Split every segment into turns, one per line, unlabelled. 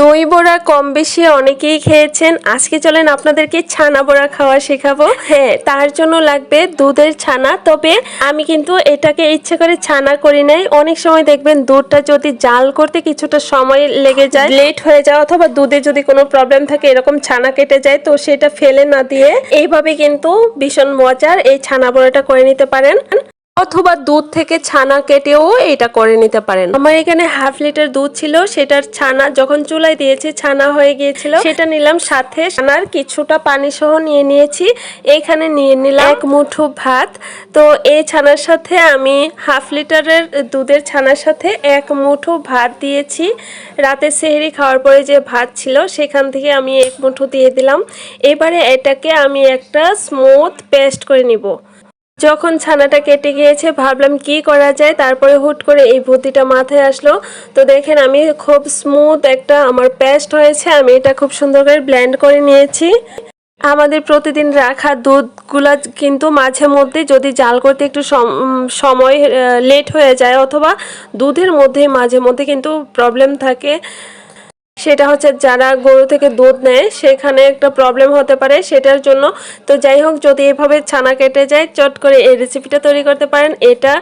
দই বড়া কম বেশি অনেকেই খেয়েছেন। আজকে চলেন আপনাদেরকে ছানা বড়া খাওয়া শেখাবো। হ্যাঁ তার জন্য লাগবে দুধের ছানা। তবে আমি কিন্তু এটাকে ইচ্ছে করে ছানা করি নাই। অনেক সময় দেখবেন দুধটা যদি জাল করতে কিছুটা সময় লেগে যায়, লেট হয়ে যায়, অথবা দুধে যদি কোনো প্রবলেম থাকে, এরকম ছানা কেটে যায়, তো সেটা ফেলে না দিয়ে এইভাবে কিন্তু ভীষণ মজার এই ছানা বড়াটা করে নিতে পারেন। অথবা দুধ থেকে ছানা কেটেও এটা করে নিতে পারেন। আমার এখানে হাফ লিটার দুধ ছিল, সেটার ছানা যখন চুলায় দিয়েছি, ছানা হয়ে গিয়েছিল। সেটা নিলাম সাথে ছানার কিছুটা পানি সহ নিয়ে নিয়েছি। এখানে নিয়ে নিলাম এক মুঠো ভাত। তো এই ছানার সাথে আমি হাফ লিটারের দুধের ছানার সাথে এক মুঠো ভাত দিয়েছি। রাতে সেহরি খাওয়ার পরে যে ভাত ছিল, সেখান থেকে আমি এক মুঠো দিয়ে দিলাম। এবারে এটাকে আমি একটা স্মুথ পেস্ট করে নিব। যখন ছানাটা কেটে গিয়েছে, ভাবলাম কি করা যায়, তারপরে হুট করে এই বুদ্ধিটা মাথায় আসলো। তো দেখেন আমি খুব স্মুথ একটা আমার পেস্ট হয়েছে, আমি এটা খুব সুন্দর করে ব্লেন্ড করে নিয়েছি। আমাদের প্রতিদিন রাখা দুধগুলা কিন্তু মাঝে মধ্যে যদি জাল করতে একটু সম- সময় লেট হয়ে যায়, অথবা দুধের মধ্যে মাঝে মধ্যে কিন্তু প্রবলেম থাকে। সেটা হচ্ছে যারা গরু থেকে দুধ নেয়, সেখানে একটা প্রবলেম হতে পারে সেটার জন্য। তো যাই হোক, যদি এভাবে ছানা কেটে যায়, চট করে এই রেসিপিটা তৈরি করতে পারেন। এটা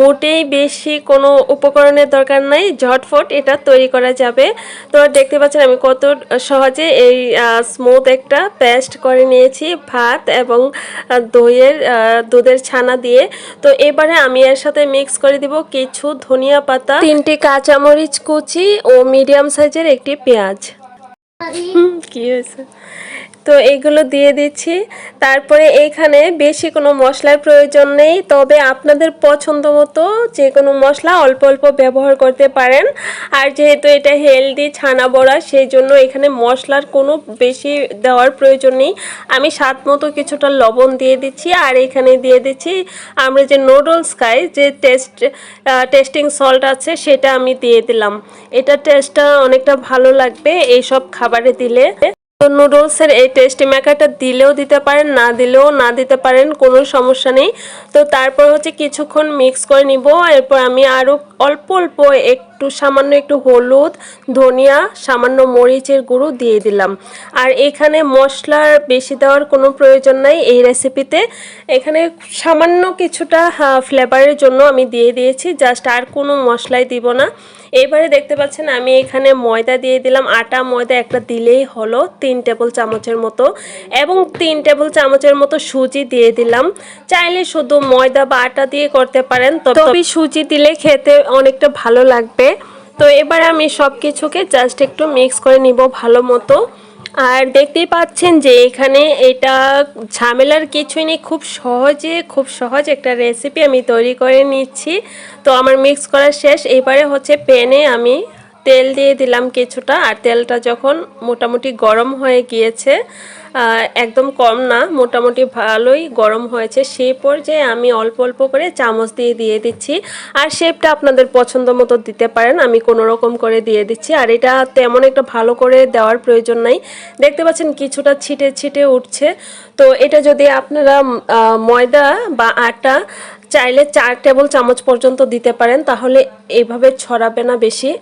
মোটেই বেশি কোনো উপকরণের দরকার নাই, ঝটফট এটা তৈরি করা যাবে। তো দেখতে পাচ্ছেন আমি কত সহজে এই স্মুথ একটা পেস্ট করে নিয়েছি, ভাত এবং দইয়ের দুধের ছানা দিয়ে। তো এবারে আমি এর সাথে মিক্স করে দিব কিছু ধনিয়া পাতা, তিনটি কাঁচামরিচ কুচি ও মিডিয়াম সাইজের একটি পেঁয়াজ। কি হয়েছে? তো এইগুলো দিয়ে দিচ্ছি। তারপরে এইখানে বেশি কোনো মশলার প্রয়োজন নেই। তবে আপনাদের পছন্দ মতো যে কোনো মশলা অল্প অল্প ব্যবহার করতে পারেন। আর যেহেতু এটা হেলদি ছানা বড়া, সেই জন্য এখানে মশলার কোনো বেশি দেওয়ার প্রয়োজন নেই। আমি স্বাদ মতো কিছুটা লবণ দিয়ে দিচ্ছি। আর এখানে দিয়ে দিচ্ছি আমরা যে নুডলস খাই, যে টেস্ট টেস্টিং সল্ট আছে, সেটা আমি দিয়ে দিলাম। এটা টেস্টটা অনেকটা ভালো লাগবে এইসব খাবারে দিলে। তো নুডলসের এই টেস্টি মেকারটা দিলেও দিতে পারেন, না দিলেও না দিতে পারেন, কোনো সমস্যা নেই। তো তারপর হচ্ছে কিছুক্ষণ মিক্স করে নিব, এরপর আমি আরও অল্প অল্প একটু সামান্য একটু হলুদ ধনিয়া সামান্য মরিচের গুঁড়ো দিয়ে দিলাম। আর এখানে মশলার বেশি দেওয়ার কোনো প্রয়োজন নাই এই রেসিপিতে এখানে সামান্য কিছুটা ফ্লেভারের জন্য আমি দিয়ে দিয়েছি জাস্ট আর কোনো মশলাই দিব না। এবারে দেখতে পাচ্ছেন আমি এখানে ময়দা দিয়ে দিলাম। আটা ময়দা একটা দিলেই হলো তিন টেবিল চামচের মতো। এবং তিন টেবিল চামচের মতো সুজি দিয়ে দিলাম। চাইলে শুধু ময়দা বা আটা দিয়ে করতে পারেন তবে সুজি দিলে খেতে অনেকটা ভালো লাগবে। তো এবার আমি সব কিছুকে জাস্ট একটু মিক্স করে নিব ভালো মতো। আর দেখতেই পাচ্ছেন যে এখানে এটা ঝামেলার কিছুই নেই, খুব সহজে, খুব সহজ একটা রেসিপি আমি তৈরি করে নিচ্ছি। তো আমার মিক্স করা শেষ, এবারে হচ্ছে প্যানে আমি তেল দিয়ে দিলাম কিছুটা। আর তেলটা যখন মোটামুটি গরম হয়ে গিয়েছে একদম কম না, মোটামুটি ভালোই গরম হয়েছে। সেই পর্যায়ে আমি অল্প অল্প করে চামচ দিয়ে দিয়ে দিচ্ছি। আর শেপটা আপনাদের পছন্দ মতো দিতে পারেন, আমি কোনো রকম করে দিয়ে দিচ্ছি। আর এটা তেমন একটা ভালো করে দেওয়ার প্রয়োজন নাই। দেখতে পাচ্ছেন কিছুটা ছিটে ছিটে উঠছে। তো এটা যদি আপনারা ময়দা বা আটা চাইলে চার টেবিল চামচ পর্যন্ত দিতে পারেন, তাহলে এইভাবে ছড়াবে না বেশি।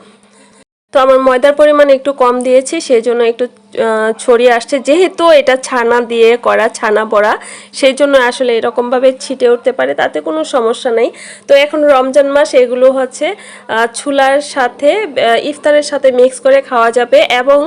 তো আমার ময়দার পরিমাণ একটু কম দিয়েছি সেই জন্য একটু ছড়িয়ে আসছে। যেহেতু এটা ছানা দিয়ে করা, ছানা বড়া, সেই জন্য আসলে এরকমভাবে ছিটে উঠতে পারে, তাতে কোনো সমস্যা নেই। তো এখন রমজান মাস, এগুলো হচ্ছে ছুলার সাথে ইফতারের সাথে মিক্স করে খাওয়া যাবে এবং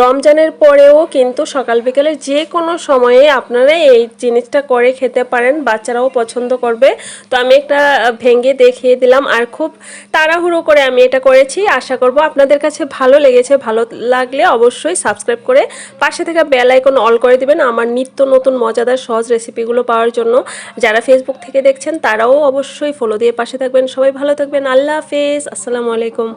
রমজানের পরেও কিন্তু সকাল বিকেলে যে কোনো সময়ে আপনারা এই জিনিসটা করে খেতে পারেন, বাচ্চারাও পছন্দ করবে। তো আমি একটা ভেঙে দেখিয়ে দিলাম আর খুব তাড়াহুড়ো করে আমি এটা করেছি। আশা করব আপনাদের কাছে ভালো লেগেছে। ভালো লাগলে অবশ্যই সাবস্ক্রাইব করে পাশে থেকে বেল আইকন অল করে দিবেন। আমার নিত্য নতুন মজাদার সহজ রেসিপিগুলো পাওয়ার জন্য যারা ফেসবুক থেকে দেখছেন, তারাও অবশ্যই ফলো দিয়ে পাশে থাকবেন। সবাই ভালো থাকবেন। আল্লাহ হাফেজ। আসসালামু আলাইকুম।